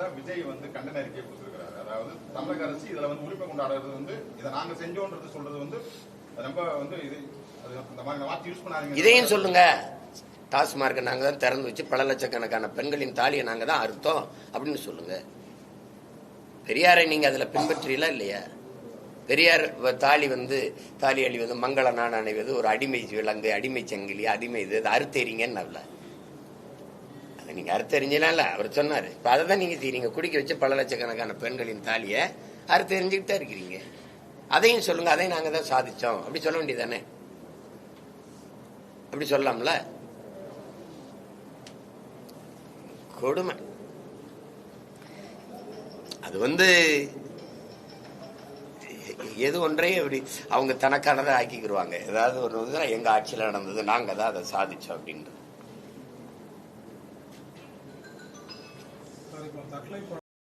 தான் விஜய் வந்து கண்டன அறிக்கையை கொடுத்திருக்கிறாரு. அதாவது தமிழக அரசு இதுல வந்து உரிமை கொண்டாடுறது வந்து இதை நாங்க செஞ்சோன்றது சொல்றது வந்து ரொம்ப வந்து இது அந்த மாதிரி வார்த்தை யூஸ் பண்ணாதீங்க. இதையும் சொல்லுங்க. டாஸ்மார்க்கை நாங்க தான் திறந்து வச்சு பல லட்சக்கணக்கான பெண்களின் தாலியை நாங்க தான் அறுத்தோம் அப்படின்னு சொல்லுங்க. பெரியாரை நீங்க அதுல பின்பற்றீங்களா இல்லையா? பெரியார் தாலி வந்து தாலி அழிவது மங்கள நாடு அணைவது ஒரு அடிமை விலங்கு அடிமை சங்கிலி அடிமை இது அது அறுத்தெறிங்கன்னு அவல நீங்க அறுத்தெறிஞ்சலாம் அவர் சொன்னாரு. இப்ப அதை தான் நீங்க செய்றீங்க. குடிக்க வச்சு பல லட்சக்கணக்கான பெண்களின் தாலியை அறுத்தெறிஞ்சுக்கிட்டு தான் இருக்கிறீங்க. அதையும் சொல்லுங்க. அதையும் நாங்க தான் சாதிச்சோம். அப்படி சொல்ல வேண்டியதானே அப்படி சொல்லலாம்ல? கொடுமை. அது வந்து எது ஒன்றையும் அப்படி அவங்க தனக்கானதை ஆக்கிக்கிடுவாங்க ஏதாவது ஒரு எங்க ஆட்சியில் நடந்தது நாங்க தான் அதை சாதிச்சோம் அப்படின்றது. contato lá